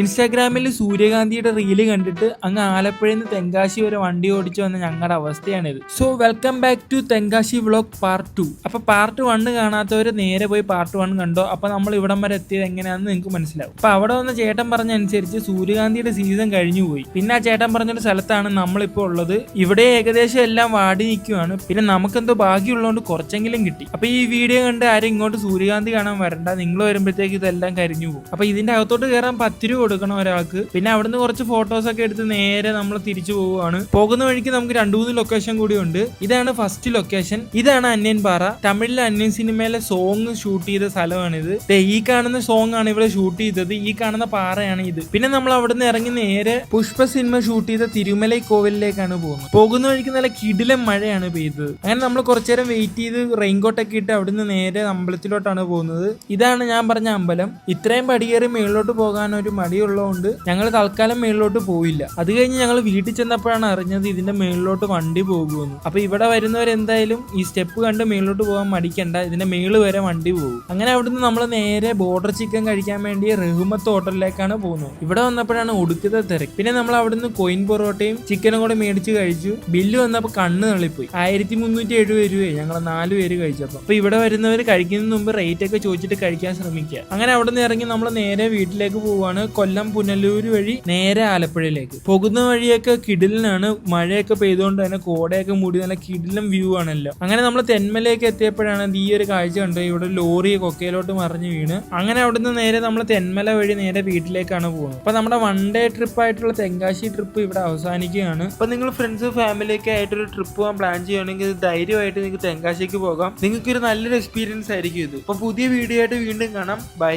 ഇൻസ്റ്റാഗ്രാമിൽ സൂര്യകാന്തിയുടെ റീൽ കണ്ടിട്ട് അങ്ങ് ആലപ്പുഴയിൽ നിന്ന് തെങ്കാശി വരെ വണ്ടി ഓടിച്ചു വന്ന ഞങ്ങളുടെ അവസ്ഥയാണിത്. So welcome back to Tenkasi vlog part two അപ്പൊ പാർട്ട് വണ്ണ് കാണാത്തവർ നേരെ പോയി പാർട്ട് വൺ കണ്ടോ? അപ്പൊ നമ്മൾ ഇവിടം വരെ എത്തിയത് എങ്ങനെയാണെന്ന് നിങ്ങൾക്ക് മനസ്സിലാവും. അപ്പൊ അവിടെ വന്ന ചേട്ടൻ പറഞ്ഞ അനുസരിച്ച് സൂര്യകാന്തിയുടെ സീസൺ കഴിഞ്ഞു പോയി. പിന്നെ ആ ചേട്ടൻ പറഞ്ഞൊരു സ്ഥലത്താണ് നമ്മളിപ്പോൾ ഉള്ളത്. ഇവിടെ ഏകദേശം എല്ലാം വാടി നിൽക്കുവാണ് പിന്നെ നമുക്കെന്തോ ഭാഗ്യമുള്ളതുകൊണ്ട് കുറച്ചെങ്കിലും കിട്ടി. അപ്പൊ ഈ വീഡിയോ കണ്ട് ആരും ഇങ്ങോട്ട് സൂര്യകാന്തി കാണാൻ വരണ്ട. നിങ്ങൾ വരുമ്പോഴത്തേക്ക് ഇതെല്ലാം കരിഞ്ഞു പോകും. അപ്പൊ ഇതിന്റെ അകത്തോട്ട് കയറാൻ പത്ത് രൂപ കൊടുക്കണം ഒരാൾക്ക്. പിന്നെ അവിടുന്ന് കുറച്ച് ഫോട്ടോസ് ഒക്കെ എടുത്ത് നേരെ നമ്മൾ തിരിച്ചു പോവുകയാണ്. പോകുന്ന വഴിക്ക് നമുക്ക് രണ്ടു മൂന്ന് ലൊക്കേഷൻ കൂടി ഉണ്ട്. ഇതാണ് ഫസ്റ്റ് ലൊക്കേഷൻ ഇതാണ് അന്യൻ പാറ. തമിഴിലെ അന്യൻ സിനിമയിലെ സോങ് ഷൂട്ട് ചെയ്ത സ്ഥലമാണിത്. ഈ കാണുന്ന സോങ് ആണ് ഇവിടെ ഷൂട്ട് ചെയ്തത്. ഈ കാണുന്ന പാറയാണ് ഇത്. പിന്നെ നമ്മൾ അവിടുന്ന് ഇറങ്ങി നേരെ പുഷ്പ സിനിമ ഷൂട്ട് ചെയ്ത തിരുമലൈ കോവിലിലേക്കാണ് പോകുന്നത്. പോകുന്ന വഴിക്ക് നല്ല കിടിലം മഴയാണ് പെയ്തത്. അങ്ങനെ നമ്മൾ കുറച്ചു നേരം വെയിറ്റ് ചെയ്ത് റെയിൻകോട്ട് ഒക്കെ ഇട്ട് അവിടുന്ന് നേരെ അമ്പലത്തിലോട്ടാണ് പോകുന്നത്. ഇതാണ് ഞാൻ പറഞ്ഞ അമ്പലം. ഇത്രയും പടിയേറി മേളിലോട്ട് പോകാൻ ഒരു മടിയുള്ളതുകൊണ്ട് ഞങ്ങൾ തൽക്കാലം മേളിലോട്ട് പോയില്ല അത് കഴിഞ്ഞ് ഞങ്ങൾ വീട്ടിൽ ചെന്നപ്പോഴാണ് അറിഞ്ഞത് ഇതിന്റെ മേളിലോട്ട് വണ്ടി പോകുമെന്ന്. അപ്പൊ ഇവിടെ വരുന്നവരെന്തായാലും ഈ സ്റ്റെപ്പ് കണ്ട് മേളിലോട്ട് പോകാൻ മടിക്കണ്ട. ഇതിന്റെ മേൾ വരെ വണ്ടി പോകും. അങ്ങനെ അവിടുന്ന് നമ്മൾ നേരെ ബോർഡർ ചിക്കൻ കഴിക്കാൻ വേണ്ടി റഹ്മത്ത് ഹോട്ടലിലേക്കാണ് പോകുന്നത്. ഇവിടെ വന്നപ്പോഴാണ് ഒടുക്കത്തെ തിരക്ക്. പിന്നെ നമ്മൾ അവിടുന്ന് കൊയിൻ പൊറോട്ടയും ചിക്കനും കൂടെ മേടിച്ച് കഴിച്ചു. ബില്ല് വന്നപ്പോൾ കണ്ണ് തള്ളിപ്പോയി. ആയിരത്തി മുന്നൂറ്റി എഴുപത് രൂപയെ ഞങ്ങൾ നാല് പേര് കഴിച്ചപ്പോൾ അപ്പൊ ഇവിടെ വരുന്നവർ കഴിക്കുന്നതിന് മുമ്പ് റേറ്റ് ഒക്കെ ചോദിച്ചിട്ട് കഴിക്കാൻ ശ്രമിക്കുക. അങ്ങനെ അവിടെ നിന്ന് ഇറങ്ങി നമ്മൾ നേരെ വീട്ടിലേക്ക് പോവാണ്. കൊല്ലം പുനലൂർ വഴി നേരെ ആലപ്പുഴയിലേക്ക്. പോകുന്ന വഴിയൊക്കെ കിടിലിനാണ്. മഴയൊക്കെ പെയ്തുകൊണ്ട് തന്നെ കോടയൊക്കെ മൂടി നല്ല കിടിലും വ്യൂ ആണല്ലോ. അങ്ങനെ നമ്മൾ തെന്മലയൊക്കെ എത്തിയപ്പോഴാണ് ഈ ഒരു കാഴ്ച കണ്ടത്. ഇവിടെ ലോറി കൊക്കയിലോട്ട് മറിഞ്ഞു വീണ്. അങ്ങനെ അവിടുന്ന് നേരെ നമ്മൾ തെന്മല വഴി നേരെ വീട്ടിലേക്കാണ് പോകുന്നത്. അപ്പൊ നമ്മുടെ വൺ ഡേ ട്രിപ്പ് ആയിട്ടുള്ള തെങ്കാശി ട്രിപ്പ് ഇവിടെ അവസാനിക്കുകയാണ്. അപ്പൊ നിങ്ങൾ ഫ്രണ്ട്സ് ഫാമിലി ഒക്കെ ആയിട്ടൊരു ട്രിപ്പ് പോകാൻ പ്ലാൻ ചെയ്യുകയാണെങ്കിൽ ധൈര്യമായിട്ട് നിങ്ങൾക്ക് തെങ്കാശിക്ക് പോകാം. നിങ്ങൾക്ക് ഒരു നല്ലൊരു എക്സ്പീരിയൻസ് ആയിരിക്കും ഇത്. അപ്പൊ പുതിയ വീഡിയോ ആയിട്ട് വീണ്ടും കാണാം. ബൈ